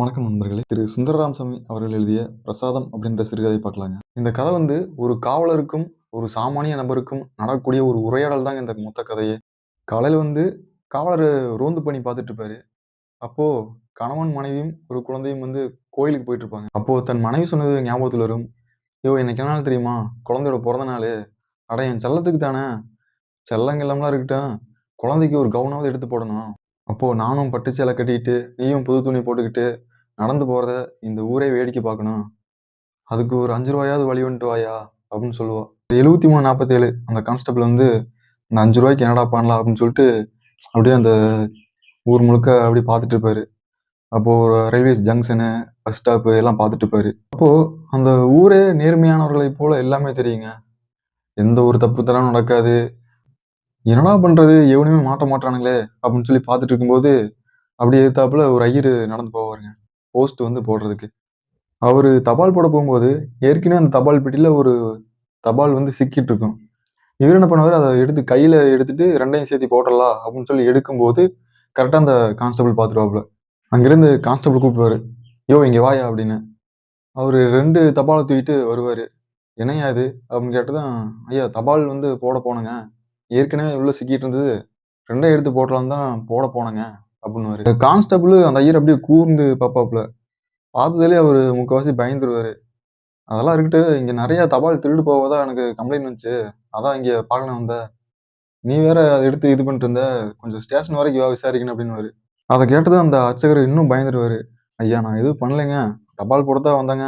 வணக்கம் நண்பர்களே. திரு சுந்தரராம்சாமி அவர்கள் எழுதிய பிரசாதம் அப்படின்ற சிறுகதை பார்க்கலாங்க. இந்த கதை வந்து ஒரு காவலருக்கும் ஒரு சாமானிய நபருக்கும் நடக்கக்கூடிய ஒரு உரையாடல் தாங்க இந்த மொத்த கதையே. காலையில் வந்து காவலர் ரோந்து பண்ணி பார்த்துட்டு இருப்பாரு. அப்போ கணவன் மனைவியும் ஒரு குழந்தையும் வந்து கோயிலுக்கு போயிட்டு இருப்பாங்க. அப்போ தன் மனைவி சொன்னது ஞாபகத்தில் வரும். ஐயோ எனக்கு என்ன தெரியுமா? குழந்தையோட பிறந்த நாள். அட என் செல்லத்துக்கு தானே. செல்லங்கெல்லாம்லாம் இருக்கட்டும். குழந்தைக்கு ஒரு கவுனாவது எடுத்து போடணும். அப்போது நானும் பட்டு சேலை கட்டிக்கிட்டு நீயும் புது துணி போட்டுக்கிட்டு நடந்து போறத இந்த ஊரே வேடிக்கை பார்க்கணும். அதுக்கு ஒரு அஞ்சு ரூபாயாவது வழி வந்துட்டு வாயா அப்படின்னு சொல்லுவாள் எழுபத்தி மூணு நாற்பத்தேழு அந்த கான்ஸ்டபிள் வந்து இந்த அஞ்சு ரூபாய்க்கு என்னடா பண்ணலாம் அப்படின்னு சொல்லிட்டு அப்படியே அந்த ஊர் முழுக்க அப்படி பார்த்துட்டு இருப்பாரு. அப்போ ஒரு ரயில்வே ஜங்ஷனு பஸ் ஸ்டாப்பு எல்லாம் பார்த்துட்டு இருப்பாரு. அப்போ அந்த ஊரே நேர்மையானவர்களை போல எல்லாமே தெரியுங்க. எந்த ஒரு தப்பு தரம் நடக்காது. என்னடா பண்றது? எவனுமே மாட்ட மாட்டானுங்களே அப்படின்னு சொல்லி பார்த்துட்டு இருக்கும்போது அப்படியே எதிர்த்தாப்புல ஒரு ஐயர் நடந்து போவாருங்க. போஸ்ட் வந்து போடுறதுக்கு. அவர் தபால் போட போகும்போது ஏற்கனவே அந்த தபால் பெட்டியில் ஒரு தபால் வந்து சிக்கிட்டு இருக்கும் இவர் என்ன பண்ணுவார்? அதை எடுத்து கையில் எடுத்துட்டு ரெண்டையும் சேர்த்து போடலாம் அப்படின்னு சொல்லி எடுக்கும்போது கரெக்டாக அந்த கான்ஸ்டபிள் பார்த்துருவாப்புல. அங்கேருந்து கான்ஸ்டபிள் கூப்பிடுவாரு. யோ இங்கே வாயா அப்படின்னு. அவர் ரெண்டு தபாலை தூக்கிட்டு வருவார். என்னையா இது? அப்படின்னு கேட்டதான் ஐயா தபால் வந்து போட போனேங்க. ஏற்கனவே உள்ள சிக்கிட்டு இருந்தது ரெண்டையும் எடுத்து போடலான்னு தான் போட போனேங்க. அப்படின்னு கான்ஸ்டபுள் அந்த ஐயர் அப்படியே கூர்ந்து பார்ப்பாப்புல. பார்த்ததுலேயே அவர் முக்கால்வாசி பயந்துருவாரு. அதெல்லாம் இருக்கட்டு இங்க நிறைய தபால் திருடு போவதா எனக்கு கம்ப்ளைண்ட் வந்துச்சு. அதான் இங்க பார்க்கணும் வந்த. நீ வேற அதை எடுத்து இது பண்ணிட்டு இருந்த. கொஞ்சம் ஸ்டேஷன் வரைக்கும் வா விசாரிக்கணும் அப்படின்னு அதை கேட்டது அந்த அர்ச்சகர் இன்னும் பயந்துருவாரு. ஐயா நான் எதுவும் பண்ணலைங்க. தபால் போடத்தா வந்தேங்க.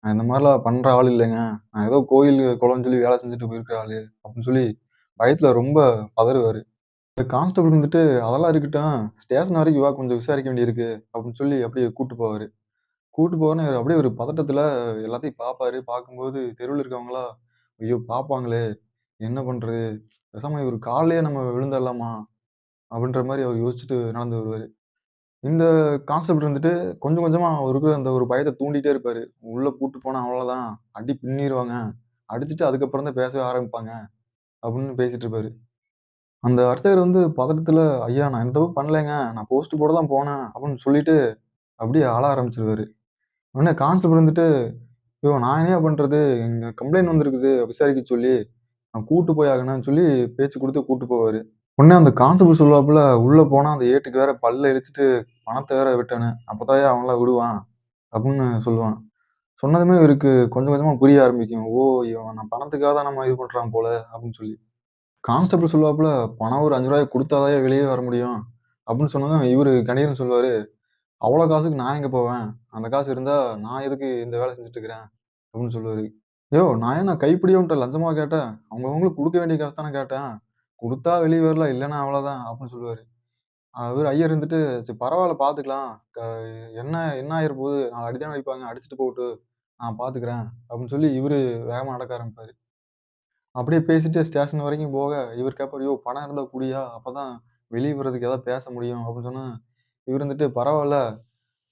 நான் இந்த மாதிரிலாம் பண்ற ஆள் இல்லைங்க. நான் ஏதோ கோயில் குளம்னு சொல்லி வேலை செஞ்சுட்டு போயிருக்கிற ஆளு அப்படின்னு சொல்லி பயத்துல ரொம்ப பதறுவாரு. இந்த கான்ஸ்டபிள் வந்துட்டு அதெல்லாம் இருக்கட்டும். ஸ்டேஷன் வரைக்கும் வா கொஞ்சம் விசாரிக்க வேண்டியிருக்கு. அப்படின்னு சொல்லி அப்படியே கூட்டு போவாரு. கூட்டு போவாருன்னு இவரு அப்படியே ஒரு பதட்டத்துல எல்லாத்தையும் பார்ப்பாரு பார்க்கும்போது தெருவில் இருக்கவங்களா ஐயோ பார்ப்பாங்களே என்ன பண்றது? பேசாம இவர் காலையே நம்ம விழுந்துடலாமா? அப்படின்ற மாதிரி அவர் யோசிச்சுட்டு நடந்து வருவாரு. இந்த கான்செப்ட் வந்துட்டு கொஞ்சம் கொஞ்சமா அவருக்கு அந்த ஒரு பயத்தை தூண்டிட்டே இருப்பாரு. உள்ள கூட்டு போனா அவ்வளவுதான். அடி பின்னிடுவாங்க அடிச்சுட்டு அதுக்கப்புறம் தான் பேசவே ஆரம்பிப்பாங்க. அப்படின்னு பேசிட்டு இருப்பாரு. அந்த அர்ச்சகர் வந்து பதட்டத்தில் ஐயா நான் எந்த தப்பு பண்ணலைங்க. நான் போஸ்ட் போட தான் போனேன் அப்படின்னு சொல்லிட்டு அப்படியே ஆள ஆரம்பிச்சிருவாரு. உடனே கான்ஸ்டபிள் வந்துட்டு ஐயோ நான் என்ன பண்ணுறது எங்கள் கம்ப்ளைண்ட் வந்திருக்குது விசாரிக்க சொல்லி நான் கூட்டு போய் ஆகணும்னு சொல்லி பேச்சு கொடுத்து கூட்டு போவார். உடனே அந்த கான்ஸ்டபிள் சொல்லுவாப்புல உள்ளே போனால் அந்த ஏட்டுக்கு வேற பல்ல இழுத்துட்டு பணத்தை வேற விட்டேன்னு அப்பதாயா அவங்களாம் விடுவான் அப்படின்னு சொல்லுவான். சொன்னதுமே இவருக்கு கொஞ்சம் கொஞ்சமாக புரிய ஆரம்பிக்கும். ஓ இவன் நான் பணத்துக்காக தான் நம்ம இது பண்ணுறான் போல அப்படின்னு சொல்லி. கான்ஸ்டபிள் சொல்லுவாப்புல பணம் ஒரு அஞ்சு ரூபாய் கொடுத்தாதான் வெளியே வர முடியும். அப்படின்னு சொன்னதும் இவரு கணீர்னு சொல்லுவாரு. அவ்வளோ காசுக்கு நான் எங்க போவேன்? அந்த காசு இருந்தா நான் எதுக்கு இந்த வேலை செஞ்சுட்டு இருக்கிறேன் அப்படின்னு சொல்லுவாரு. ஐயோ நான் என்ன கைப்பிடியோன்ட்ட லஞ்சமா கேட்டேன்? அவங்கவுங்களுக்கு கொடுக்க வேண்டிய காசு தானே கேட்டேன்? கொடுத்தா வெளியே வரல இல்லைன்னா அவ்வளோதான் அப்படின்னு சொல்லுவாரு. அவர் ஐயர் இருந்துட்டு சரி பரவாயில்ல பார்த்துக்கலாம் க- என்ன என்ன ஆயிர போகுது நாலு அடிதானே அடிப்பாங்க அடிச்சுட்டு போட்டு நான் பார்த்துக்கிறேன் அப்படின்னு சொல்லி இவரு வேகமா நடக்க ஆரம்பிப்பாரு. அப்படியே பேசிட்டு ஸ்டேஷன் வரைக்கும் போக இவர் கேட்பாரு யோ பணம் இருந்தா குடியா? அப்பதான் வெளியே வர்றதுக்கு ஏதாவது பேச முடியும் அப்படின்னு சொன்னா இவர் இருந்துட்டு பரவாயில்ல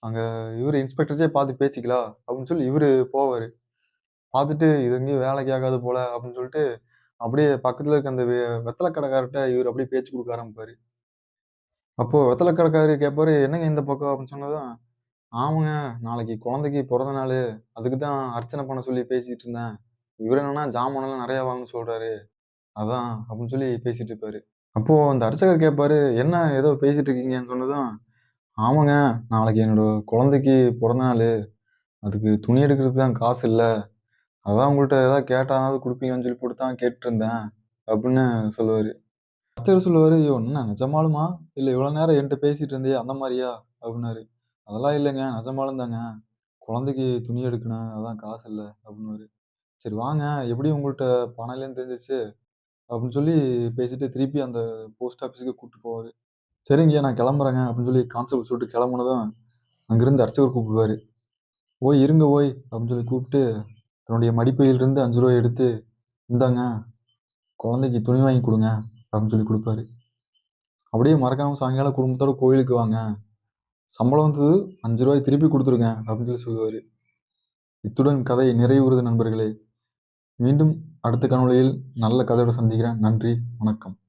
அங்க இவரு இன்ஸ்பெக்டர்ட்டே பார்த்து பேசிக்கலாம் அப்படின்னு சொல்லி இவரு போவாரு. பார்த்துட்டு இது எங்கேயும் வேலைக்கு ஆகாது போல அப்படின்னு சொல்லிட்டு அப்படியே பக்கத்துல இருக்க அந்த வெ- வெத்தலை கடைக்காரர்கிட்ட இவர் அப்படியே பேச்சு கொடுக்க ஆரம்பிப்பாரு. அப்போ வெத்தலை கடைக்காரரு கேட்பாரு என்னங்க இந்த பக்கம்? அப்படின்னு சொன்னதும் ஆமாங்க நாளைக்கு குழந்தைக்கு பிறந்த நாள் அதுக்கு தான் அர்ச்சனை பண்ண சொல்லி பேசிட்டு இருந்தேன். இவர் என்னன்னா ஜாமானெல்லாம் நிறைய வாங்கன்னு சொல்றாரு. அதான் அப்படின்னு சொல்லி பேசிட்டு இருப்பாரு. அப்போ அந்த அர்ச்சகர் கேட்பாரு என்ன ஏதோ பேசிட்டு இருக்கீங்கன்னு சொன்னதும் ஆமாங்க நாளைக்கு என்னோட குழந்தைக்கு பிறந்த நாள். அதுக்கு துணி எடுக்கிறதுக்கு தான் காசு இல்லை. அதான் உங்கள்கிட்ட ஏதாவது கேட்டாவது கொடுப்பீங்கன்னு சொல்லி போட்டு தான் கேட்டுட்டு அப்படின்னு சொல்லுவார். அர்ச்சகர் சொல்லுவார் ஐயோ என்ன நிஜமாலுமா? இல்லை இவ்வளோ நேரம் என்கிட்ட பேசிட்டு இருந்தே அந்த மாதிரியா? அப்படின்னாரு. அதெல்லாம் இல்லைங்க நிஜமாலும் தாங்க குழந்தைக்கு துணி எடுக்கணும் அதான் காசு இல்லை அப்படின்னாரு சரி வாங்க எப்படி உங்கள்கிட்ட பணம் இல்லைன்னு தெரிஞ்சிச்சு அப்படின்னு சொல்லி பேசிட்டு திருப்பி அந்த போஸ்ட் ஆஃபீஸுக்கு கூப்பிட்டு போவாரு. சரிங்க நான் கிளம்புறேங்க அப்படின்னு சொல்லி கான்ஸ்டபிள் சொல்லிட்டு கிளம்புனதும் அங்கிருந்து அர்ச்சகர் கூப்பிடுவாரு. ஓய் இருங்க ஓய் அப்படின்னு சொல்லி கூப்பிட்டு தன்னுடைய மடிப்பையிலிருந்து அஞ்சு ரூபாய் எடுத்து இந்தாங்க குழந்தைக்கு துணி வாங்கி கொடுங்க அப்படின்னு சொல்லி கொடுப்பாரு. அப்படியே மறக்காம சாயங்காலம் குடும்பத்தோட கோயிலுக்கு வாங்க. சம்பளம் வந்தது அஞ்சு ரூபாய் திருப்பி கொடுத்துருங்க அப்படின்னு சொல்லி சொல்லுவாரு. இத்துடன் கதை நிறைவுறுது நண்பர்களே. மீண்டும் அடுத்த காணொளியில் நல்ல கதையோடு சந்திக்கிறேன். நன்றி வணக்கம்.